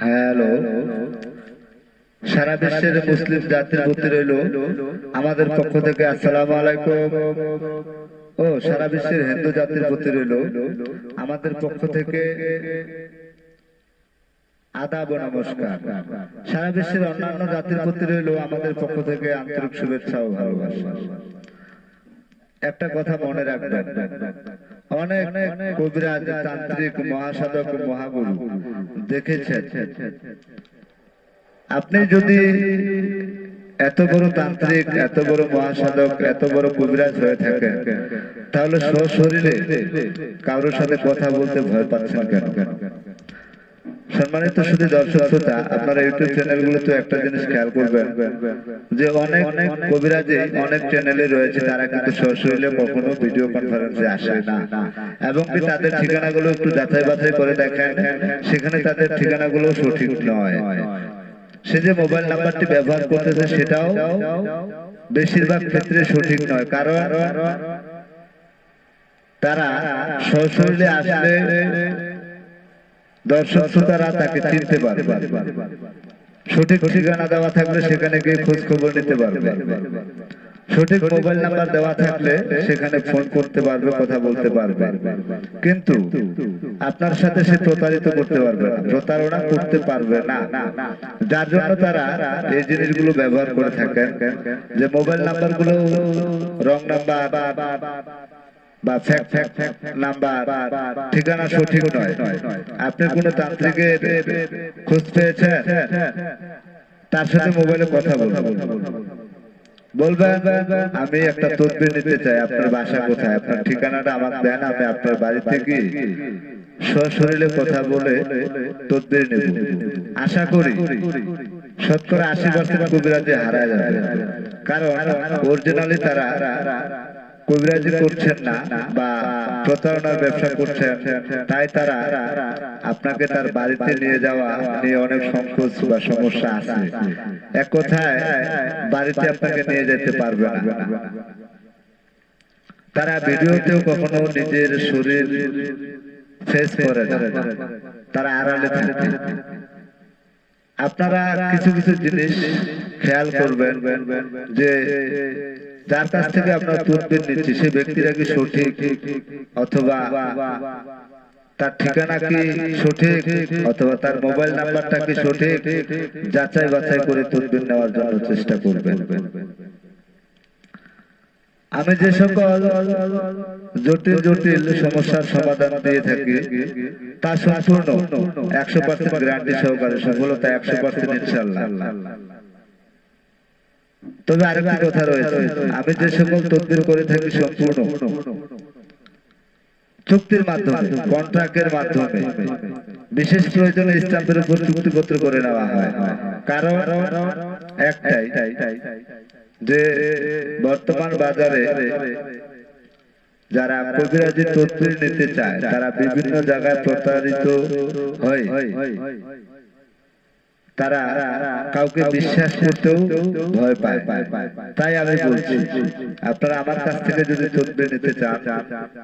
Hello. সারা বিশ্বের মুসলিম জাতির প্রতি রইল আমাদের পক্ষ থেকে আসসালামু আলাইকুম। ও, সারা বিশ্বের হিন্দু জাতির প্রতি রইল আমাদের পক্ষ থেকে আদাব নমস্কার। সারা বিশ্বের অন্যান্য জাতির প্রতি রইল আমাদের পক্ষ থেকে আন্তরিক শুভেচ্ছা ও ভালোবাসা। একটা কথা মনে রাখবেন অনেক কবিরাজ তান্ত্রিক মহাসাধক মহাগুরু দেখেছেন। আপনি যদি এত বড় তান্ত্রিক, এত বড় মহাসাধক, এত বড় কবিরাজ হয়ে থাকেন, তাহলে সশরীরে কারোর সাথে কথা বলতে ভয় পাচ্ছেন কেন? সম্মানিত শুধু দর্শক শ্রোতা, আপনারা ইউটিউব চ্যানেল গুলোতে একটা জিনিস খেয়াল করবেন, যে অনেক অনেক কবিরাজে অনেক চ্যানেলে রয়েছে, তারা কিন্তু সশরীরে কখনো ভিডিও কনফারেন্সে আসে না। এবং কি তাদের ঠিকানাগুলো একটু যাচাই বাছাই করে দেখেন, সেখানে তাদের ঠিকানাগুলো সঠিক নয়। সে যে মোবাইল নাম্বারটি ব্যবহার করতেছে, সেটাও বেশিরভাগ ক্ষেত্রে সঠিক নয়। কারণ তারা সশরীরে আসলে দর্শক শ্রোতারা তাকে চিনতে পারবে সঠিক ঠিকানা দেওয়া থাকলে সেখানে গিয়ে খোঁজ খবর নিতে পারবে। সঠিক মোবাইল নাম্বার দেওয়া থাকলে সেখানে ফোন করতে পারবে, কথা বলতে পারবে। কিন্তু আপনার সাথে সে প্রতারিত করতে পারবে না, প্রতারণা করতে পারবে না। যার জন্য তারা এই জিনিসগুলো ব্যবহার করে থাকেন যে মোবাইল নাম্বারগুলো রং নাম্বার বা নাম্বার ঠিকানা সঠিক নয়। আপনি কোন তান্ত্রিকের খোঁজ পেয়েছেন? তার সাথে মোবাইলে কথা বলবেন বলবেন, আমি একটা তদবির নিতে চাই। আপনার বাসা কোথায়? আপনার ঠিকানাটা আমাকে দেন, আমি আপনার বাড়ি থেকে সশরীরে কথা বলে তদবির নেব। আশা করি শতকরা আশি পার্সেন্ট কবিরাজে হারা যাবে। কারণ অরিজিনালি তারা কবিরাজি করছেন না বা প্রতারণার ব্যবসা করছেন, তাই তারা আপনাকে তার বাড়িতে নিয়ে যাওয়া নিয়ে অনেক সংকোচ বা সমস্যা আছে। এক কথায়, বাড়িতে আপনাকে নিয়ে যেতে পারবে না। তারা ভিডিওতেও কখনো নিজের শরীর ফেস করে না। তারা আড়ালে থাকে। আপনারা কিছু কিছু জিনিস খেয়াল করবেন যে যার কাছ থেকে আপনার তদবির নিচ্ছি সে ব্যক্তিরা কি সঠিক অথবা তার ঠিকানা কি সঠিক অথবা তার মোবাইল নাম্বারটা কি সঠিক, যাচাই বাছাই করে তদবির নেওয়ার জন্য চেষ্টা করবেন। আমি যে সকল জটিল জটিল সমস্যার সমাধান দিয়ে থাকি, তা সম্পূর্ণ একশো পার্সেন্ট গ্যারান্টি সহকারে, সফলতা একশো পার্সেন্ট ইনশাল্লাহ তবে আরেকটি কথা রয়েছে। আমি যে সকল তদবির করে থাকি সম্পূর্ণ। চুক্তির মাধ্যমে, কন্ট্রাক্টের মাধ্যমে। বিশেষ প্রয়োজনে স্ট্যাম্পের উপর চুক্তিপত্র করে নেওয়া হয়। কারণ একটাই, যে বর্তমান বাজারে যারা কবিরাজি তদবির নিতে চায়, তারা বিভিন্ন জায়গায় প্রতারিত হয়। তারা কাউকে বিশ্বাস করতেও ভয় পায়। তাই আমি বলছি, আপনারা আমার কাছ থেকে যদি তদবির নিতে চান,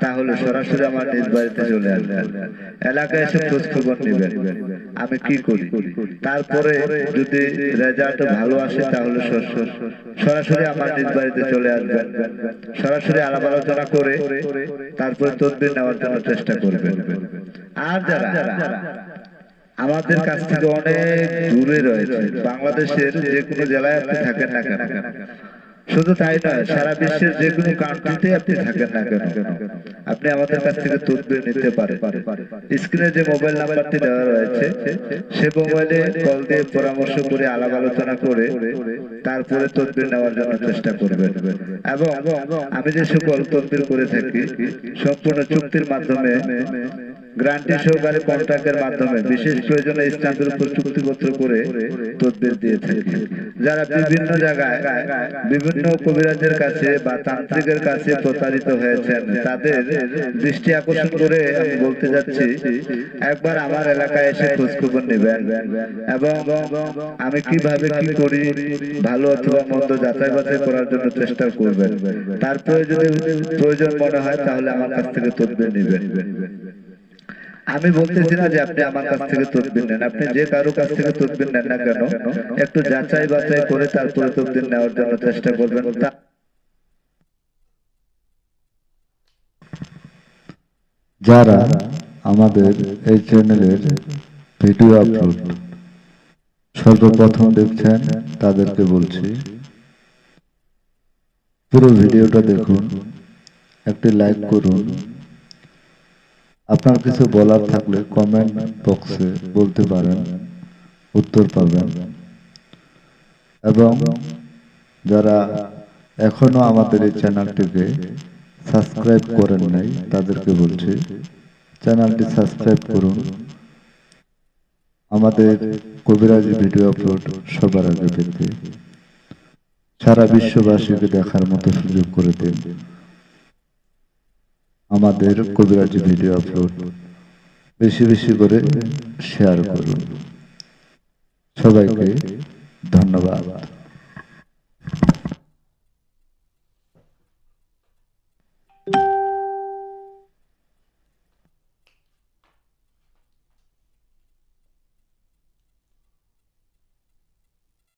তাহলে সরাসরি আমার নিজ বাড়িতে চলে আসবেন। এলাকায় এসে খোঁজ খবর নেবেন। আমি কি করি? তারপরে যদি রেজাল্ট ভালো আসে, তাহলে সরাসরি আমার নিজ বাড়িতে চলে আসবেন। সরাসরি আলাপ আলোচনা করে তারপরে তদবির নেওয়ার জন্য চেষ্টা করবেন। আর যারা আমাদের কাছ থেকে অনেক দূরে রয়েছে। বাংলাদেশের যে কোনো জেলায় আপনি থাকেন না কেন? শুধু তাই নয়, সারা বিশ্বের যে কোনো কান্ট্রিতে আপনি থাকেন না কেন? আপনি আমাদের কাছ থেকে তদবির নিতে পারেন। স্ক্রিনে যে মোবাইল নাম্বারটি দেওয়া রয়েছে, সে মোবাইলে কল দিয়ে পরামর্শ করে, আলাপ আলোচনা করে, তারপরে তদবির নেওয়ার জন্য চেষ্টা করবেন। এবং আমি যে সকল তদবির করে থাকি, সম্পূর্ণ চুক্তির মাধ্যমে গ্রান্টি সহকারে কন্ট্রাক্টের মাধ্যমে বিশেষ প্রয়োজনে স্ট্যাম্পের উপর চুক্তিপত্র করে তদবির দিয়ে থাকি। যারা বিভিন্ন জায়গায় বিভিন্ন কবিরাজের কাছে বা তান্ত্রিকের কাছে প্রতারিত হয়েছেন তাদের দৃষ্টি আকর্ষণ করে আমি বলতে যাচ্ছি একবার আমার এলাকায় এসে খোঁজ খবর নেবেন এবং আমি কীভাবে কি করি ভালো অথবা মন্দ যাচাই বাছাই করার জন্য চেষ্টা করবেন। তারপরে যদি প্রয়োজন মনে হয় তাহলে আমার কাছ থেকে তদবির নেবেন। আমি বলতেছি না যে আপনি আমার কাছ থেকে তদবির নেন। আপনি যে কারও কাছ থেকে তদবির নেন না কেন, একটু যাচাই বাছাই করে তারপরে তদবির নেওয়ার জন্য চেষ্টা করবেন। যারা আমাদের এই চ্যানেলের ভিডিও আপলোড সর্বপ্রথম দেখছেন, তাদেরকে বলছি, পুরো ভিডিওটা দেখুন, একটি লাইক করুন আপনার কিছু বলার থাকলে কমেন্ট বক্সে বলতে পারেন, উত্তর পাবেন। এবং যারা এখনও আমাদের এই চ্যানেলটিকে সাবস্ক্রাইব করেন নাই, তাদেরকে বলছি চ্যানেলটি সাবস্ক্রাইব করুন। আমাদের কবিরাজি ভিডিও আপলোড সবার আগে পেতে। সারা বিশ্ববাসীকে দেখার মতো সুযোগ করে দিন। আমাদের কবিরাজ ভিডিও আপলোড। বেশি বেশি করে শেয়ার করুন। সবাইকে ধন্যবাদ।